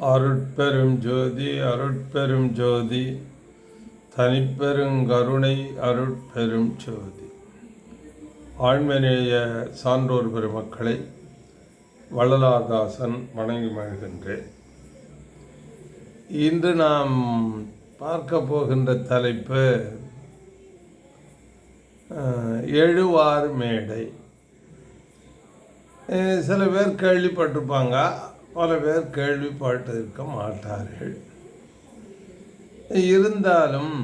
அருட்பெரும் ஜோதி அருட்பெரும் ஜோதி. தனிப்பெருங்கருணை அருட்பெரும் ஜோதி. ஆண்மநேய சான்றோர் பெருமக்களை வள்ளலாதாசன் வணங்கி மகிழ்கின்றேன். இன்று நாம் பார்க்க போகின்ற தலைப்பு எழுவார் மேடை. சில பேர் கேள்விப்பட்டிருப்பாங்க. பல பேர் கேள்விப்பட்டிருக்க மாட்டார்கள். இருந்தாலும்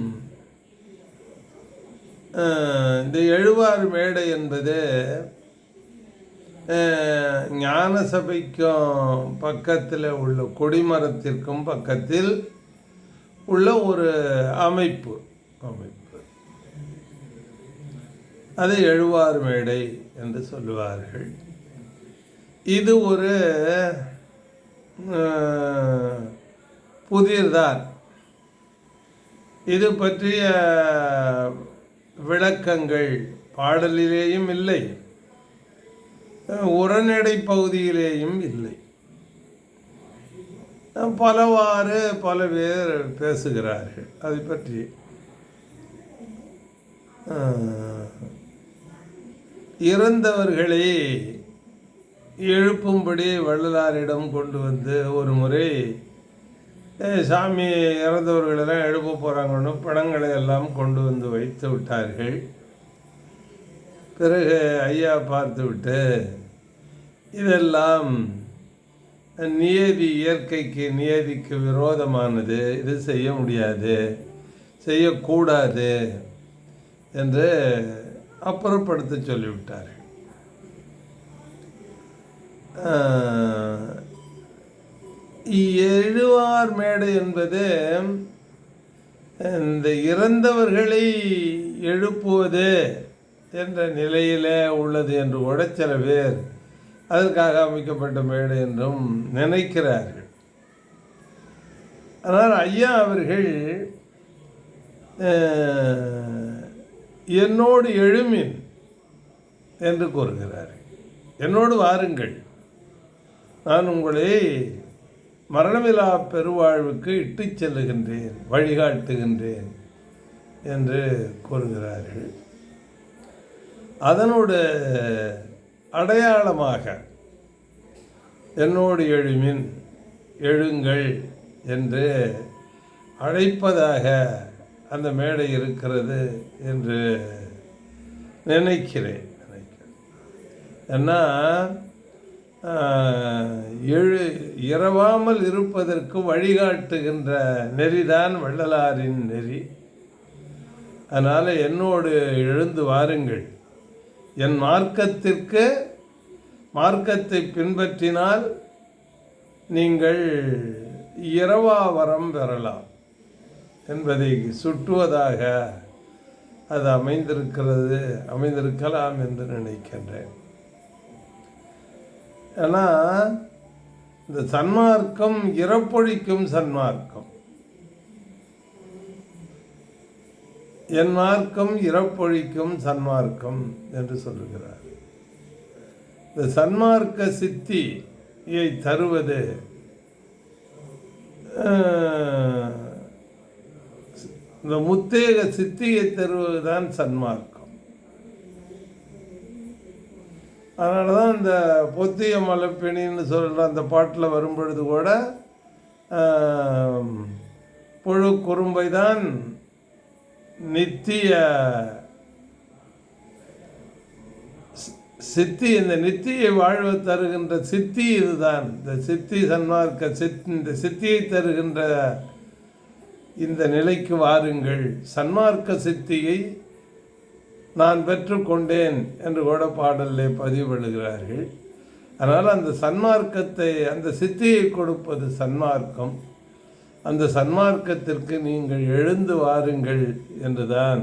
இந்த எழுவார் மேடை என்பது ஞான சபைக்கும் பக்கத்தில் உள்ள கொடிமரத்திற்கும் பக்கத்தில் உள்ள ஒரு அமைப்பு அமைப்பு. அது எழுவார் மேடை என்று சொல்லுவார்கள். இது ஒரு புதிர்தான் இது பற்றிய விளக்கங்கள் பாடலிலேயும் இல்லை. உரநடை பகுதியிலேயும் இல்லை. பலவாறு பல பேர் பேசுகிறார்கள். அதை பற்றி இறந்தவர்களே எழுப்பும்படி வள்ளலாரிடம் கொண்டு வந்து ஒரு முறை சாமி இறந்தவர்களெல்லாம் எழுப்ப போகிறாங்கன்னு படங்களை எல்லாம் கொண்டு வந்து வைத்து விட்டார்கள். பிறகு ஐயா பார்த்துவிட்டு இதெல்லாம் நியதி இயற்கைக்கு நியதிக்கு விரோதமானது. இது செய்ய முடியாது. செய்யக்கூடாது என்று அப்புறப்படுத்த சொல்லிவிட்டார்கள். எழுவார் மேடை என்பது இந்த இறந்தவர்களை எழுப்புவது என்ற நிலையிலே உள்ளது என்று கூட சில பேர் அதற்காக அமைக்கப்பட்ட மேடை என்றும் நினைக்கிறார்கள். ஆனால் ஐயா அவர்கள் என்னோடு எழுமின் என்று கூறுகிறார்கள். என்னோடு வாருங்கள். நான் உங்களை மரணமிலா பெருவாழ்வுக்கு இட்டு செல்லுகின்றேன் வழிகாட்டுகின்றேன் என்று கூறுகிறார்கள். அதனோட அடையாளமாக என்னோடு எழுமின் எழுங்கள் என்று அழைப்பதாக அந்த மேடை இருக்கிறது என்று நினைக்கிறேன். நினைக்கிறேன். ஏன்னா எழு இரவாமல் இருப்பதற்கு வழிகாட்டுகின்ற நெறிதான் வள்ளலாரின் நெறி. அதனால் என்னோடு எழுந்து வாருங்கள். என் மார்க்கத்திற்கு மார்க்கத்தை பின்பற்றினால் நீங்கள் இரவாவரம் பெறலாம் என்பதை சுட்டுவதாக அது அமைந்திருக்கிறது அமைந்திருக்கலாம் என்று நினைக்கின்றேன். ஏன்னா இந்த சன்மார்க்கம் இறப்பொழிக்கும் சன்மார்க்கம். என் மார்க்கம் இறப்பொழிக்கும் சன்மார்க்கம் என்று சொல்லுகிறார். இந்த சன்மார்க்க சித்தியை தருவது இந்த முத்தேக சித்தியை தருவதுதான் சன்மார்க்கம். அதனால தான் இந்த பொத்திய மலைப்பெணின்னு சொல்கிற அந்த பாட்டில் வரும்பொழுது கூட புழு குறும்பை தான் நித்திய சி- சித்தி இந்த நித்தியை வாழ்வு தருகின்ற சித்தி இதுதான். இந்த சித்தி சன்மார்க்க சித் இந்த சித்தியை தருகின்ற இந்த நிலைக்கு வாருங்கள். சன்மார்க்க சித்தியை நான் பெற்றுக்கொண்டேன் என்று கூட பாடலிலே பதிவிடுகிறார்கள். அதனால் அந்த சன்மார்க்கத்தை அந்த சித்தியை கொடுப்பது சன்மார்க்கம். அந்த சன்மார்க்கத்திற்கு நீங்கள் எழுந்து வாருங்கள் என்றுதான்.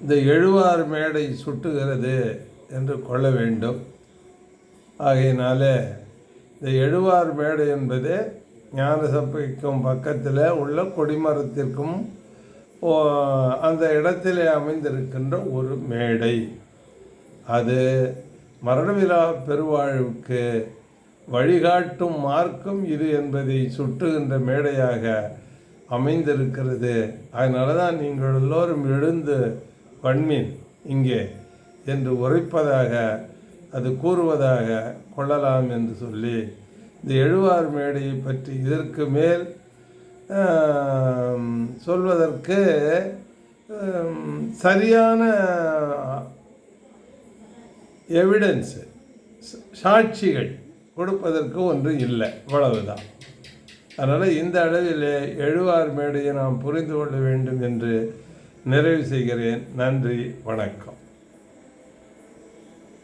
இந்த எழுவார் மேடை சுட்டுகிறது என்று கொள்ள வேண்டும். ஆகையினால இந்த எழுவார் மேடை என்பது ஞான சபைக்கும் பக்கத்தில் உள்ள கொடிமரத்திற்கும் அந்த இடத்திலே அமைந்திருக்கின்ற ஒரு மேடை. அது மரணமிலா பெருவாழ்வுக்கு வழிகாட்டும் மார்க்கம் இது என்பதை சுட்டுகின்ற மேடையாக அமைந்திருக்கிறது. அதனால தான் நீங்கள் எல்லோரும் எழுந்து வன்மீன் இங்கே என்று உரைப்பதாக அது கூறுவதாக கொள்ளலாம் என்று சொல்லி இந்த எழுவார் மேடையை பற்றி இதற்கு மேல் சொல்வதற்கு சரியான எவிடன்ஸு சாட்சிகள் கொடுப்பதற்கு ஒன்று இல்லை இவ்வளவுதான். அதனால் இந்த அளவில் எழுவார் மேடையை நாம் புரிந்து கொள்ள வேண்டும் என்று நிறைவு செய்கிறேன். நன்றி வணக்கம்.